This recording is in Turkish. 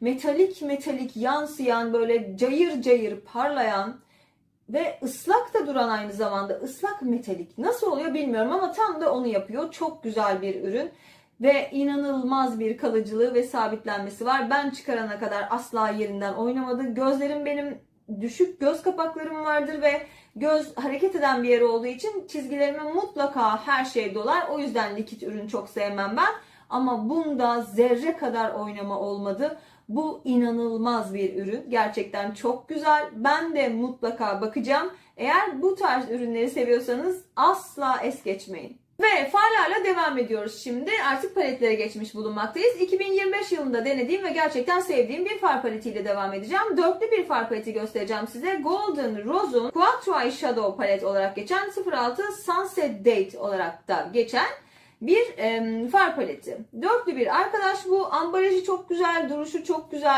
metalik metalik yansıyan böyle cayır cayır parlayan ve ıslak da duran aynı zamanda ıslak metalik. Nasıl oluyor bilmiyorum ama tam da onu yapıyor. Çok güzel bir ürün ve inanılmaz bir kalıcılığı ve sabitlenmesi var. Ben çıkarana kadar asla yerinden oynamadı. Gözlerim benim düşük göz kapaklarım vardır ve göz hareket eden bir yer olduğu için çizgilerime mutlaka her şey dolar. O yüzden likit ürün çok sevmem ben. Ama bunda zerre kadar oynama olmadı. Bu inanılmaz bir ürün. Gerçekten çok güzel. Ben de mutlaka bakacağım. Eğer bu tarz ürünleri seviyorsanız asla es geçmeyin. Ve farlarla devam ediyoruz şimdi. Artık paletlere geçmiş bulunmaktayız. 2025 yılında denediğim ve gerçekten sevdiğim bir far paletiyle devam edeceğim. Dörtlü bir far paleti göstereceğim size. Golden Rose'un Quattro Eye Shadow palet olarak geçen 06 Sunset Date olarak da geçen bir em, far paleti. Dörtlü bir arkadaş bu. Ambalajı çok güzel, duruşu çok güzel.